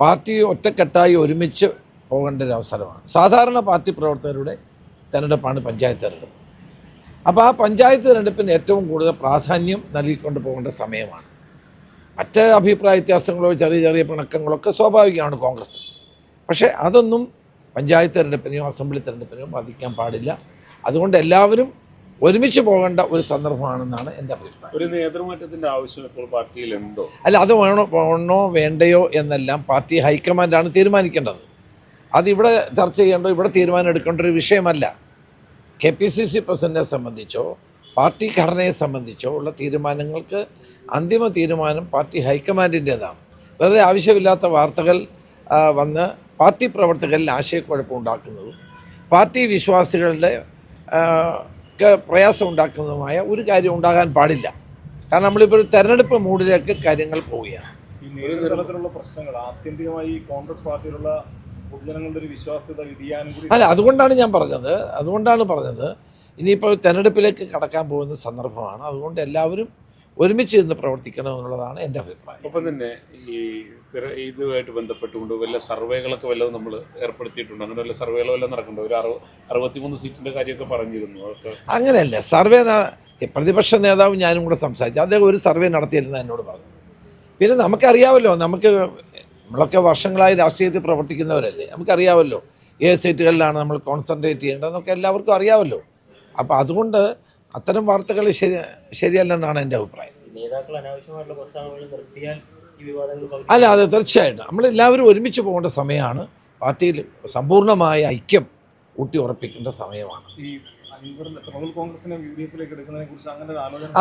Party ഒറ്റക്കെട്ടായി ഒരുമിച്ച് പോകേണ്ട ഒരു അവസരമാണ്. സാധാരണ പാർട്ടി പ്രവർത്തകരുടെ തെരഞ്ഞെടുപ്പാണ് പഞ്ചായത്ത് തെരഞ്ഞെടുപ്പ്. അപ്പോൾ ആ പഞ്ചായത്ത് തെരഞ്ഞെടുപ്പിന് ഏറ്റവും കൂടുതൽ പ്രാധാന്യം നൽകിക്കൊണ്ട് പോകേണ്ട സമയമാണ്. മറ്റ് അഭിപ്രായ വ്യത്യാസങ്ങളോ ചെറിയ ചെറിയ പിണക്കങ്ങളോ ഒക്കെ സ്വാഭാവികമാണ് കോൺഗ്രസ്. പക്ഷേ അതൊന്നും പഞ്ചായത്ത് തെരഞ്ഞെടുപ്പിനെയോ അസംബ്ലി തെരഞ്ഞെടുപ്പിനെയോ ബാധിക്കാൻ പാടില്ല. അതുകൊണ്ട് എല്ലാവരും ഒരുമിച്ച് പോകേണ്ട ഒരു സന്ദർഭമാണെന്നാണ് എന്റെ അഭിപ്രായം. ഒരു നേതൃമാറ്റത്തിന്റെ ആവശ്യം ഇപ്പോൾ പാർട്ടിയിലുണ്ടോ? അല്ല അത് വേണോ വേണോ വേണ്ടയോ എന്നെല്ലാം പാർട്ടി ഹൈക്കമാൻഡാണ് തീരുമാനിക്കേണ്ടത്. അതിവിടെ ചർച്ച ചെയ്യേണ്ടോ ഇവിടെ തീരുമാനം എടുക്കേണ്ട ഒരു വിഷയമല്ല. കെ പി സി സി പ്രസിഡന്റിനെ സംബന്ധിച്ചോ പാർട്ടി ഘടനയെ സംബന്ധിച്ചോ ഉള്ള തീരുമാനങ്ങൾക്ക് അന്തിമ തീരുമാനം പാർട്ടി ഹൈക്കമാൻഡിന്റേതാണ്. വെറുതെ ആവശ്യമില്ലാത്ത വാർത്തകൾ വന്ന് പാർട്ടി പ്രവർത്തകരിൽ ആശയക്കുഴപ്പം ഉണ്ടാക്കുന്നതും പാർട്ടി വിശ്വാസികളുടെ ആ, ക്ക് പ്രയാസം ഉണ്ടാക്കുന്നതുമായ ഒരു കാര്യം ഉണ്ടാകാൻ പാടില്ല. കാരണം നമ്മളിപ്പോൾ ഒരു തെരഞ്ഞെടുപ്പ് മൂഡിലേക്ക് കാര്യങ്ങൾ പോവുകയാണ്. ഈ നേതൃതലത്തിലുള്ള പ്രശ്നങ്ങൾ ആത്യന്തികമായി ഈ കോൺഗ്രസ് പാർട്ടിയിലുള്ള പൊതുജനങ്ങളുടെ ഒരു വിശ്വാസ്യത ഇടിയാനും കൂടി അല്ല അതുകൊണ്ടാണ് ഞാൻ പറഞ്ഞത്. അതുകൊണ്ടാണ് പറഞ്ഞത് ഇനിയിപ്പോൾ തെരഞ്ഞെടുപ്പിലേക്ക് കടക്കാൻ പോകുന്ന സന്ദർഭമാണ്. അതുകൊണ്ട് എല്ലാവരും ഒരുമിച്ച് നിന്ന് പ്രവർത്തിക്കണം എന്നുള്ളതാണ് എന്റെ അഭിപ്രായം. ഒപ്പം തന്നെ ഈ ഇതുമായിട്ട് ബന്ധപ്പെട്ടുകൊണ്ട് വല്ല സർവേകളൊക്കെ വല്ലതും നമ്മൾ ഏർപ്പെടുത്തിയിട്ടുണ്ട്? അങ്ങനെ വല്ല സർവേകൾ വല്ലതും നടക്കുന്നുണ്ട്? ഒരു അറുപ അറുപത്തിമൂന്ന് സീറ്റിന്റെ കാര്യമൊക്കെ പറഞ്ഞിരുന്നു. അതൊക്കെ അങ്ങനെയല്ല സർവേ പ്രതിപക്ഷ നേതാവ് ഞാനും കൂടെ സംസാരിച്ചു. അദ്ദേഹം ഒരു സർവേ നടത്തിയിരുന്നു എന്നോട് പറഞ്ഞു. പിന്നെ നമുക്കറിയാമല്ലോ നമുക്ക് നമ്മളൊക്കെ വർഷങ്ങളായി രാഷ്ട്രീയത്തിൽ പ്രവർത്തിക്കുന്നവരല്ലേ? നമുക്കറിയാമല്ലോ ഏത് സീറ്റുകളിലാണ് നമ്മൾ കോൺസെൻട്രേറ്റ് ചെയ്യേണ്ടതെന്നൊക്കെ എല്ലാവർക്കും അറിയാമല്ലോ. അപ്പോൾ അതുകൊണ്ട് അത്തരം വാർത്തകൾ ശരി ശരിയല്ലെന്നാണ് എന്റെ അഭിപ്രായം. അല്ല അതെ തീർച്ചയായിട്ടും. നമ്മളെല്ലാവരും ഒരുമിച്ച് പോകേണ്ട സമയമാണ്. പാർട്ടിയിൽ സമ്പൂർണമായ ഐക്യം ഊട്ടി ഉറപ്പിക്കേണ്ട സമയമാണ്.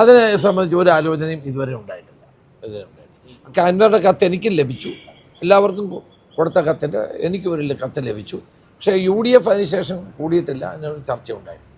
അതിനെ സംബന്ധിച്ച് ഒരു ആലോചനയും ഇതുവരെ ഉണ്ടായിട്ടില്ല. ഇതുവരെ ഉണ്ടായിട്ടില്ല. അൻവറുടെ കത്ത് എനിക്കും ലഭിച്ചു. എല്ലാവർക്കും കൊടുത്ത കത്തിന്റെ എനിക്കും ഒരു കത്ത് ലഭിച്ചു. പക്ഷേ യു ഡി എഫ് അതിനുശേഷം കൂടിയിട്ടില്ല അതിനൊരു ചർച്ച ഉണ്ടായിട്ടില്ല